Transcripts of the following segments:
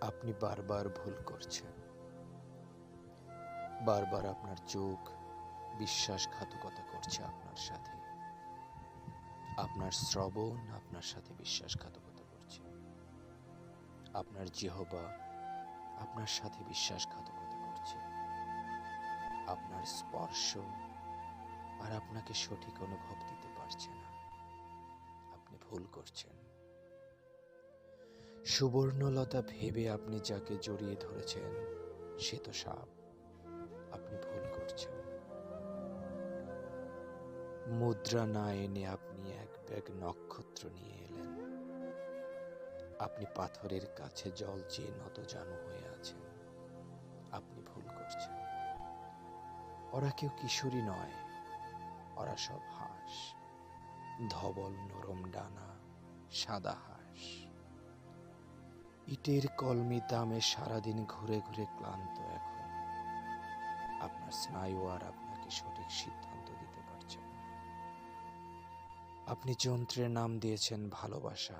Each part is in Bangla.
আপনি বারবার ভুল করছেন। বারবার আপনার চোখ বিশ্বাসঘাতকতা করছে আপনার সাথে। আপনার শ্রবণ আপনার সাথে বিশ্বাসঘাতকতা করছে। আপনার জিহবা আপনার সাথে বিশ্বাসঘাতকতা করছে। আপনার স্পর্শ আর আপনাকে সঠিক অনুভব দিতে পারছে না। আপনি ভুল করছেন। সুবর্ণলতা ভেবে আপনি যাকে জড়িয়ে ধরেছেন, সে তো সাপ। আপনি ভুল করছেন। মুদ্রা না এনে আপনি এক ব্যাগ নক্ষত্র নিয়ে এলেন। আপনি পাথরের কাছে জল চেয়ে নত জানু হয়ে আছেন। আপনি ভুল করছেন। ওরা কেউ কিশোরী নয়, ওরা সব হাঁস। ধবল নরম ডানা, সাদা হাঁস। ইটের কলমি দামে সারাদিন ঘুরে ঘুরে ক্লান্ত এখন। আপনার স্নায়ু আর আপনাকে সঠিক সিদ্ধান্ত দিতে পারছে না। আপনি যন্ত্রের নাম দিয়েছেন ভালোবাসা,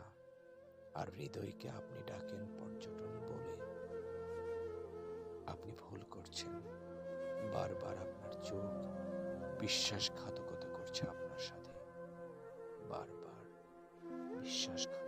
আর হৃদয়কে আপনি ডাকেন পর্যটন বলে। আপনি ভুল করছেন। বারবার আপনার চোখ বিশ্বাসঘাতকতা করছে আপনার সাথে। বারবার বিশ্বাসঘাতকতা